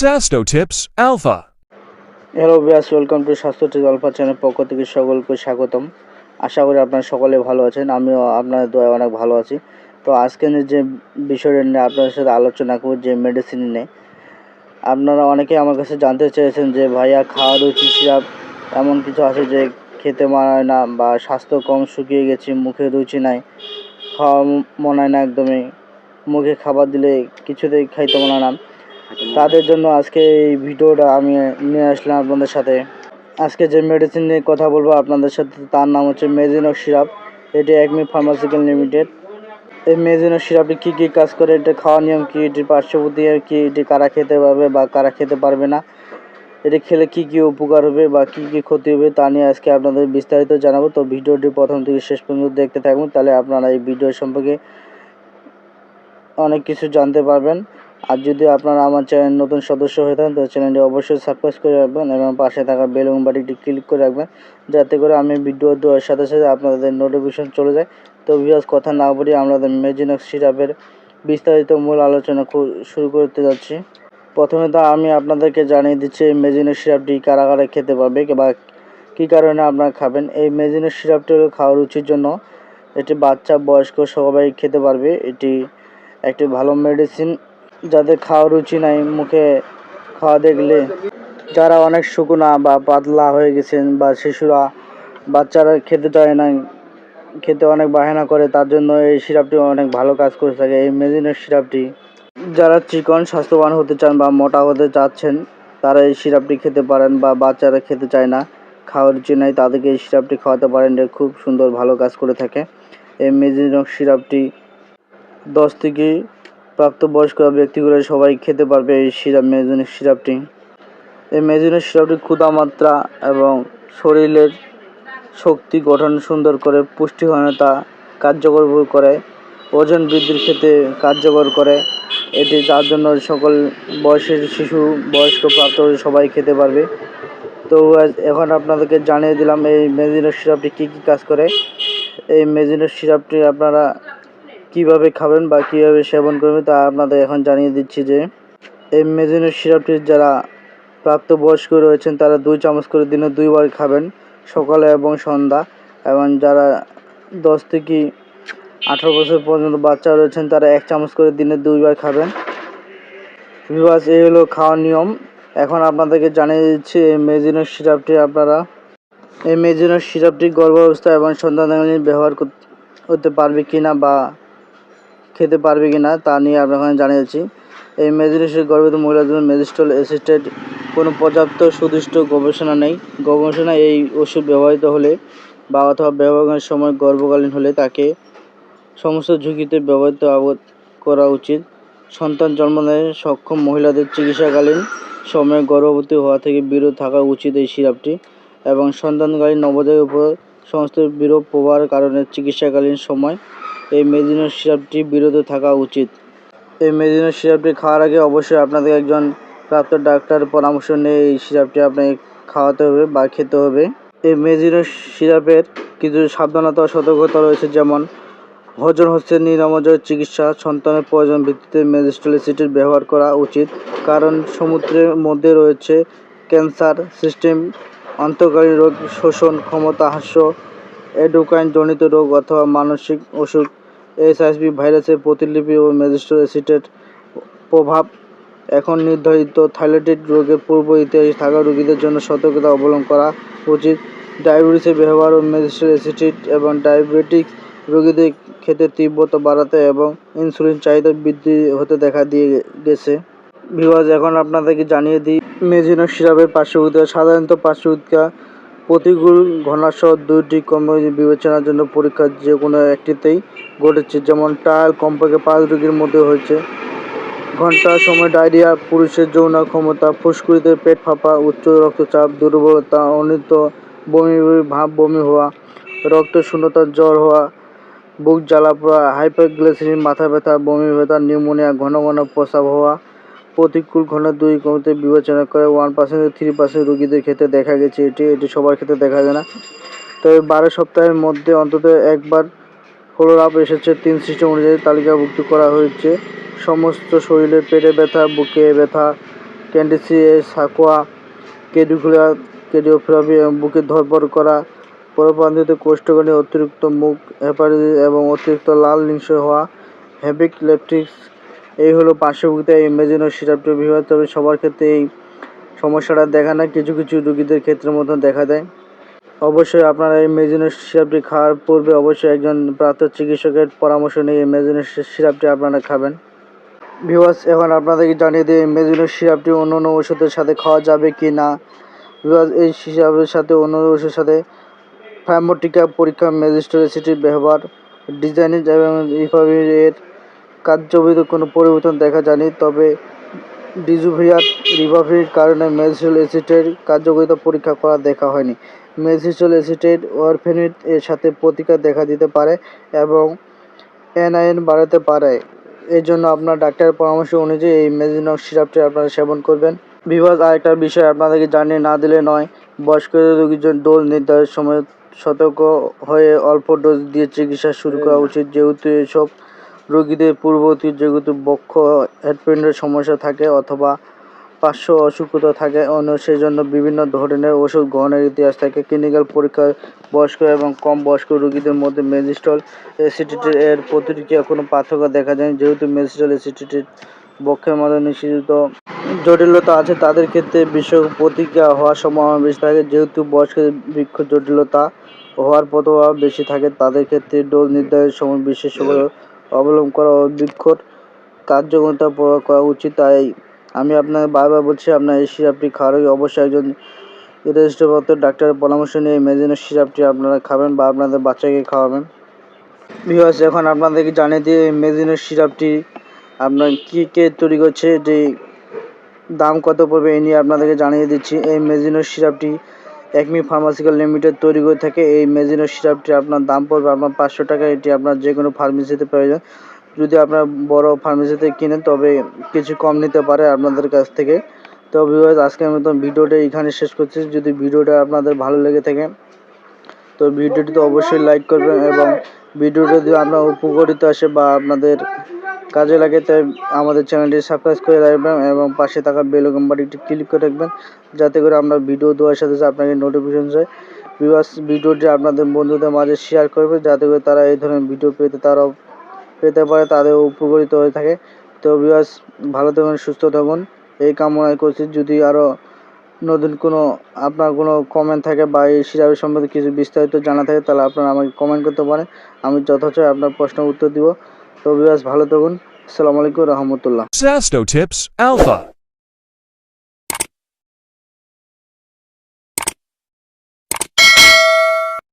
Sasto Tips Alpha. Hello Biyas welcome to স্বাস্থ্য ঠিক alpha channel পক্ষ থেকে সকলকে স্বাগতম। আশা করি আপনারা সকলে ভালো আছেন, আমিও আপনাদের দয়া অনেক ভালো আছি। তো আজকে যে বিষয়টা নিয়ে আপনাদের সাথে আলোচনা করব, যে মেডিসিন নিয়ে। আপনারা অনেকে আমার কাছে জানতে চেয়েছেন যে, ভাইয়া খাওয়া রুচি সিরাপ এমন কিছু আছে যে খেতে মানায় না বা স্বাস্থ্য কম শুকিয়ে গেছি, মুখে রুচি নাই, খাওয়া মনে হয় না একদমই, মুখে খাবার দিলে কিছুতেই খাইতে মনে হয় না। তাদের জন্য আজকে এই ভিডিওটা আমি নিয়ে আসলাম আপনাদের সাথে। আজকে যে মেডিসিন নিয়ে কথা বলব আপনাদের সাথে, তার নাম হচ্ছে মেজিনক সিরাপ এটি একমি ফার্মাসিক্যাল লিমিটেড এই মেজিনক সিরাপটি কী কী কাজ করে, এটা খাওয়ার নিয়ম কী, এটির পার্শ্ববর্তী কী, এটি কারা খেতে পারবে বা কারা খেতে পারবে না, এটি খেলে কি কি উপকার হবে বা কি কি ক্ষতি হবে, তা নিয়ে আজকে আপনাদের বিস্তারিত জানাব। তো ভিডিওটি প্রথম থেকে শেষ পর্যন্ত দেখতে থাকুন, তাহলে আপনারা এই ভিডিও সম্পর্কে অনেক কিছু জানতে পারবেন। আর যদি আপনারা আমার চ্যানেল নতুন সদস্য হয়ে থাকেন, তো চ্যানেলটি অবশ্যই সাবস্ক্রাইব করে রাখবেন এবং পাশে থাকা বেল এবং বাটিটি ক্লিক করে রাখবেন, যাতে করে আমি ভিডিও দেওয়ার সাথে সাথে আপনাদের নোটিফিকেশন চলে যায়। তো ভিউয়ার্স কথা না বলি আমাদের মেজিনক্স সিরাপের বিস্তারিত মূল আলোচনা শুরু করতে যাচ্ছি। প্রথমে তো আমি আপনাদেরকে জানিয়ে দিচ্ছি, এই মেজিনক্স সিরাপটি কারা কারা খেতে পারবে বা কী কারণে আপনারা খাবেন? এই মেজিনক্স সিরাপটি হলো খাওয়ার রুচির জন্য এটি বাচ্চা, বয়স্ক সবাই খেতে পারবে। এটি একটি ভালো মেডিসিন যাদের খাওয়ার রুচি নাই, মুখে খাওয়া দেখলে যারা অনেক শুকনা বা পাতলা হয়ে গেছেন বা শিশুরা বাচ্চারা খেতে চায় না খেতে অনেক বাহানা করে, তার জন্য এই সিরাপটি অনেক ভালো কাজ করে থাকে, এই মেজিনের সিরাপটি। যারা চিকন, স্বাস্থ্যবান হতে চান বা মোটা হতে চাচ্ছেন, তারা এই সিরাপটি খেতে পারেন বা বাচ্চারা খেতে চায় না, খাওয়ার রুচি নাই, তাদেরকে এই সিরাপটি খাওয়াতে পারেন এটা খুব সুন্দর ভালো কাজ করে থাকে। এই মেজিনক সিরাপটি দশ থেকে প্রাপ্তবয়স্ক ব্যক্তিগুলো সবাই খেতে পারবে এই সিরাপ মেজুনিক সিরাপটি। এই মেজুনিক সিরাপটি ক্ষুধা মাত্রা এবং শরীরের শক্তি গঠন সুন্দর করে, পুষ্টিহীনতা কার্যকর করে, ওজন বৃদ্ধির ক্ষেত্রে কার্যকর করে। এটি তার জন্য সকল বয়সের শিশু, বয়স্ক প্রাপ্ত সবাই খেতে পারবে। তো এখন আপনাদেরকে জানিয়ে দিলাম এই মেজিনের সিরাপটি কী কী কাজ করে। এই মেজিনের সিরাপটি আপনারা কীভাবে খাবেন বা কীভাবে সেবন করবেন তা আপনাদের এখন জানিয়ে দিচ্ছি যে, এই মেজিনের সিরাপটি যারা প্রাপ্তবয়স্ক রয়েছেন, তারা দুই চামচ করে দিনে দুইবার খাবেন, সকালে এবং সন্ধ্যা। এবং যারা দশ থেকে আঠারো বছর পর্যন্ত বাচ্চা রয়েছেন, তারা এক চামচ করে দিনে দুইবার খাবেন। বিবাস এই হলো খাওয়ার নিয়ম। এখন আপনাদেরকে জানিয়ে দিচ্ছি, এই মেজিনের সিরাপটি আপনারা, এই মেজিনের সিরাপটি গর্ভাবস্থা এবং সন্তানকালীন ব্যবহার করতে পারবে কিনা বা খেতে পারবে কিনা তা নিয়ে আপনাকে জানিয়েছি এই মেজিনেশের গর্ভবতী মহিলার জন্য মেজিস্টল অ্যাসিস্টেড কোনো পর্যাপ্ত সুদৃষ্ট গবেষণা নেই। গবেষণা এই ওষুধ ব্যবহৃত হলে বা অথবা ব্যবহারের সময় গর্ভকালীন হলে তাকে সমস্ত ঝুঁকিতে ব্যবহৃত অবগত করা উচিত। সন্তান জন্ম নেয় সক্ষম মহিলাদের চিকিৎসাকালীন সময়ে গর্ভবতী হওয়া থেকে বিরত থাকা উচিত এই সিরাপটি এবং সন্তানকালীন নবজাতকের উপর সমস্ত বিরূপ প্রভাবের কারণে চিকিৎসাকালীন সময় এই মেদিনের সিরাপটি বিরত থাকা উচিত। এই মেদিনের সিরাপটি খাওয়ার আগে অবশ্যই আপনাদের একজন প্রাপ্ত ডাক্তার পরামর্শ নিয়ে এই সিরাপটি আপনাকে খাওয়াতে হবে বা খেতে হবে। এই মেজিনের সিরাপের কিছু সাবধানতা, সতর্কতা রয়েছে, যেমন হজম হচ্ছে নিরাময় চিকিৎসা, সন্তানের প্রয়োজন ভিত্তিতে মেজিস্টোলিসিটির ব্যবহার করা উচিত। কারণ সমুদ্রের মধ্যে রয়েছে ক্যান্সার সিস্টেম অন্তর্কারী রোগ শোষণ ক্ষমতা হ্রাস এডোকাইন জনিত রোগ অথবা মানসিক অসুখ এইচআইভি ভাইরাসের প্রতিলিপি ও ম্যাজিস্ট্রেট অ্যাসিডের প্রভাব এখন নির্ধারিত। থাইরয়েড রোগের পূর্ব ইতিহাস থাকা রোগীদের জন্য সতর্কতা অবলম্বন করা উচিত। ডায়াবেটিসের ব্যবহার ও ম্যাজিস্ট্রেট অ্যাসিড এবং ডায়াবেটিক্স রোগীদের ক্ষেত্রে তীব্রতা বাড়াতে এবং ইনসুলিন চাহিদা বৃদ্ধি হতে দেখা দিয়ে গেছে। বিভাজ এখন আপনাদেরকে জানিয়ে দিই মেজিনো সিরাপের পার্শ্বভূতিকা সাধারণত পার্শ্বভূতিকা প্রতিকূল ঘনাসহ দুইটি কর্মসূচি বিবেচনার জন্য পরীক্ষার যে কোনো একটিতেই ঘটেছে, যেমন ট্রায়াল কমপক্ষে পাঁচ রোগীর মধ্যে হয়েছে। ঘণ্টার সময়, ডায়রিয়া, পুরুষের যৌন ক্ষমতা, ফুসকুড়িতে পেট ফাঁপা, উচ্চ রক্তচাপ, দুর্বলতা অনিত বমি, ভাব বমি হওয়া, রক্ত শূন্যতা, জ্বর হওয়া, বুক জ্বালা পোড়া হাইপারগ্লাইসেমিয়া মাথা ব্যথা, বমি ব্যথা, নিউমোনিয়া, ঘন ঘন প্রস্রাব হওয়া প্রতিকূল ঘন দুই কমিতে বিবেচনা করে ওয়ান পার্সেন্ট থ্রি পার্সেন্ট রোগীদের ক্ষেত্রে দেখা গেছে। এটি এটি সবার ক্ষেত্রে দেখা যায় না। তবে বারো সপ্তাহের মধ্যে অন্তত একবার ফলোর আপ এসেছে তিন সিস্টেম অনুযায়ী তালিকাভুক্ত করা হয়েছে। সমস্ত শরীরে পেটে ব্যথা, বুকে ব্যথা ক্যান্ডিসিএ সাকোয়া কেডিকুলা কেডিওথেরাপি এবং বুকে ধরপড় করা পরপ্রান্তিত কোষ্ঠকাঠিন্য, অতিরিক্ত মুখ হেপাটাইটিস এবং অতিরিক্ত লাল নিংস হওয়া হ্যাবিক লেপটিক্স এই হলো পার্শ্বভূমিতা এই মেজিনো সিরাপটি বিভাগ তবে সবার ক্ষেত্রে এই সমস্যাটা দেখা না কিছু কিছু রোগীদের ক্ষেত্রে মতো দেখা দেয়। অবশ্যই আপনারা এই মেজিনো সিরাপটি খাওয়ার পূর্বে অবশ্যই একজন প্রাপ্ত চিকিৎসকের পরামর্শ নিয়ে এই মেজিনো সিরাপটি আপনারা খাবেন। ভিউয়ার্স, এখন আপনাদেরকে জানিয়ে দিই এই মেজিনো সিরাপটি অন্য অন্য ওষুধের সাথে খাওয়া যাবে কি না। ভিউয়ার্স, এই সিরাপের সাথে অন্য ওষুধের সাথে ফ্যামোটিকা পরীক্ষা ম্যাজিস্ট্রেসিটির ব্যবহার, ডিজাইনিং এবং রিফাবির কার্যবিধি কোনো পরিবর্তন দেখা যায়নি, তবে ডিজুভিয়ার রিভাভির কারণে ম্যাজিস্ট্রেল অ্যাসিটের কার্যকারিতা পরীক্ষা করা দেখা হয়নি। ম্যাজিস্ট্রেল অ্যাসিটেট ওয়ারফেনিট এর সাথে প্রতিকার দেখা দিতে পারে এবং এনআইএন বাড়াতে পারে। এই জন্য আপনার ডাক্তারের পরামর্শ অনুযায়ী এই মেজিনক সিরাপটি আপনারা সেবন করবেন। বিভাগ আরেকটা বিষয় আপনাদেরকে জানিয়ে না দিলে নয়, বয়স্ক রোগীর জন্য ডোজ নির্ধারণের সময় সতর্ক হয়ে অল্প ডোজ দিয়ে চিকিৎসা শুরু করা উচিত। যেহেতু এসব রোগীদের পূর্ববর্তী যেহেতু বক্ষ হ্যাডপিন্ডের সমস্যা থাকে অথবা পার্শ্ব অসুখতা থাকে। অন্য সেই জন্য বিভিন্ন ধরনের ওষুধ গ্রহণের ইতিহাস থাকে। ক্লিনিক্যাল পরীক্ষায় বয়স্ক এবং কম বয়স্ক রোগীদের মধ্যে মেজিস্টল অ্যাসিডিটি এর প্রতিক্রিয়া কোনো পার্থক্য দেখা যায় যেহেতু মেজিস্টল অ্যাসিডিটির বক্ষের মধ্যে নিশ্চিত জটিলতা আছে, তাদের ক্ষেত্রে বিশেষ প্রতিক্রিয়া হওয়ার সম্ভাবনা বেশি থাকে। যেহেতু বয়স্কের বৃক্ষ জটিলতা হওয়ার প্রভাব বেশি থাকে, তাদের ক্ষেত্রে ডোজ নির্ধারণের সময় বিশেষ অবলম্বন করা ও বৃক্ষর কার্যকারিতা প্রয়োগ করা উচিত। তাই আমি আপনাকে বারবার বলছি, আপনার এই সিরাপটি খাওয়ার অবশ্যই একজন রেজিস্টারপ্রাপ্ত ডাক্তারের পরামর্শ নিয়ে মেজিনের সিরাপটি আপনারা খাবেন বা আপনাদের বাচ্চাকে খাওয়াবেন। ভিউয়ার্স এখন আপনাদেরকে জানিয়ে দিয়ে মেজিনের সিরাপটি আপনার কী কে তৈরি করছে যে দাম কত পড়বে এই নিয়ে আপনাদেরকে জানিয়ে দিচ্ছি। এই মেজিনো সিরাপটি একমি ফার্মাসিক্যাল লিমিটেড তৈরি করে থাকে। এই মেজিনো সিরাপটি আপনার দাম পড়বে আপনার পাঁচশো টাকা। এটি আপনার যে কোনো ফার্মেসিতে প্রয়োজন যদি আপনার বড় ফার্মেসিতে কিনেন, তবে কিছু কম নিতে পারে আপনাদের কাছ থেকে। তো ভিউয়ার্স আমি মতন ভিডিওটা এখানে শেষ করছি। যদি ভিডিওটা আপনাদের ভালো লেগে থাকে, তো ভিডিওটি তো অবশ্যই লাইক করবেন এবং ভিডিওটা যদি আপনার উপকারিত আসে বা আপনাদের কাজে লাগে তাই আমাদের চ্যানেলটি সাবস্ক্রাইব করে রাখবেন এবং পাশে থাকা বেল বাটনটি ক্লিক করে রাখবেন। যাতে করে আমরা ভিডিও দেওয়ার সাথে সাথে আপনাকে নোটিফিকেশন যায়। ভিউয়ার্স ভিডিওটি আপনাদের বন্ধুদের মাঝে শেয়ার করবে। যাতে করে তারা এই ধরনের ভিডিও পেতে, তারাও পেতে পারে, তাদের উপকৃত হয়ে থাকে। তো ভিউয়ার্স ভালো থাকুন, সুস্থ থাকুন। এই কামনাই করছি। যদি আরও নতুন কোনো আপনার কোনো কমেন্ট থাকে বা এই সিরাপের সম্বন্ধে কিছু বিস্তারিত জানা থাকে, তাহলে আপনারা আমাকে কমেন্ট করতে পারেন। আমি যথাযথ আপনার প্রশ্ন উত্তর দিব। তো বিবাস ভালো থাকুন আসসালামু আলাইকুম রহমতুল্লাহ Sasto Tips Alpha.